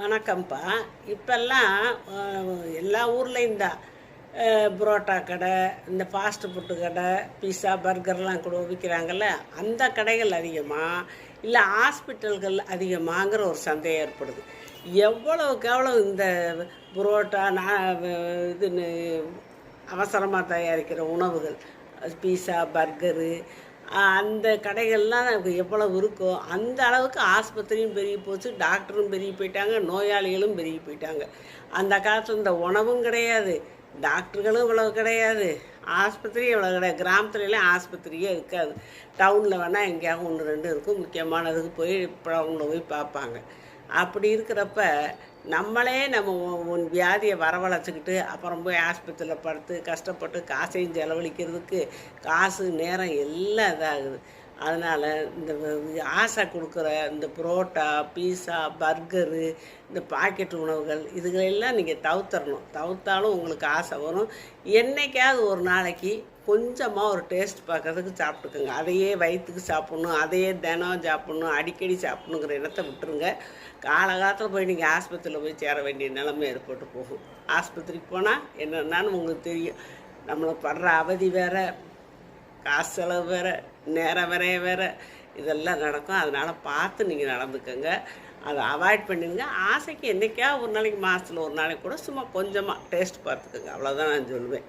வணக்கம்ப்பா. இப்போல்லாம் எல்லா ஊர்லேயும் தான் புரோட்டா கடை இந்த ஃபாஸ்ட் ஃபுட்டு கடை பீஸா பர்கர்லாம் கூட விற்கிறாங்கல்ல அந்த கடைகள் அதிகமாக இல்லை ஹாஸ்பிட்டல்கள் அதிகமாகங்கிற ஒரு சந்தேகம் ஏற்படுது. எவ்வளவுக்கு எவ்வளோ இந்த புரோட்டா நான் இதுன்னு அவசரமாக தயாரிக்கிற உணவுகள் பீஸா பர்கரு அந்த கடைகள்லாம் நமக்கு எவ்வளவு இருக்கோ அந்த அளவுக்கு ஆஸ்பத்திரியும் பெருகி போச்சு டாக்டரும் பெருகி போயிட்டாங்க நோயாளிகளும் பெருகி போயிட்டாங்க. அந்த காலத்தில் இந்த உணவும் கிடையாது டாக்டர்களும் இவ்வளவு கிடையாது ஆஸ்பத்திரி இவ்வளோ கிடையாது கிராமத்துலலாம் ஆஸ்பத்திரியே இருக்காது. டவுனில் வேணால் எங்கேயாவது ஒன்று ரெண்டு இருக்கும் முக்கியமானதுக்கு போய் இப்போ அவங்கள போய் பார்ப்பாங்க. அப்படி இருக்கிறப்ப நம்மளே நம்ம ஒ- வியாதியை வரவழைச்சிக்கிட்டு அப்புறம் போய் ஆஸ்பத்திரியில் படுத்து கஷ்டப்பட்டு காசையும் செலவழிக்கிறதுக்கு காசு நேரம் எல்லாம் இதாகுது. அதனால் இந்த ஆசை கொடுக்குற இந்த புரோட்டா பீஸா பர்கரு இந்த பாக்கெட் உணவுகள் இதுகளெல்லாம் நீங்கள் தவிர்த்தரணும். தவிர்த்தாலும் உங்களுக்கு ஆசை வரும். என்றைக்காவது ஒரு நாளைக்கு கொஞ்சமாக ஒரு டேஸ்ட் பார்க்கறதுக்கு சாப்பிட்டுக்கோங்க. அதையே வயிற்றுக்கு சாப்பிட்ணும் அதையே தினம் சாப்பிட்ணும் அடிக்கடி சாப்பிட்ணுங்கிற எண்ணத்தை விட்டுருங்க. காலகாலத்தில் போய் நீங்கள் ஆஸ்பத்திரியில் போய் சேர வேண்டிய நிலைமை ஏற்பட்டு போகும். ஆஸ்பத்திரிக்கு போனால் என்னென்னு உங்களுக்கு தெரியும். நம்மளை படுற அவதி வேறு. காசு செலவு வேற நேரம் வரைய வேற இதெல்லாம் நடக்கும். அதனால் பார்த்து நீங்கள் நடந்துக்கோங்க. அதை அவாய்ட் பண்ணிடுங்க. ஆசைக்கு என்றைக்கா ஒரு நாளைக்கு மாதத்தில் ஒரு நாளைக்கு கூட சும்மா கொஞ்சமாக டேஸ்ட் பார்த்துக்கோங்க. அவ்வளோதான் நான் சொல்லுவேன்